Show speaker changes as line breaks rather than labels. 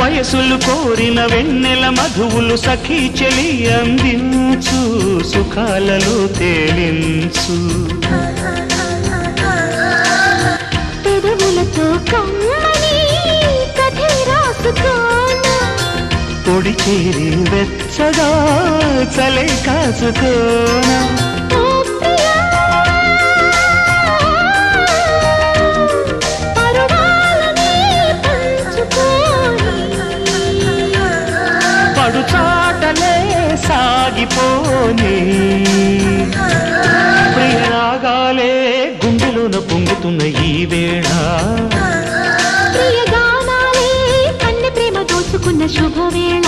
వయసులు కోరిన వెన్నెల మధువులు సఖీ చెలి అందించు సుఖాలలో తేలించు.
పెదవులతో
పొడి చేరి వెచ్చగా చలే కాసుకోనా పడు చాటలే సాగిపోని. ప్రియరాగాలే గుండెలోన పొంగుతున్న ఈ వేళ.
ప్రియ గానాలే కన్నె ప్రేమ దోచుకున్న శుభవేళ.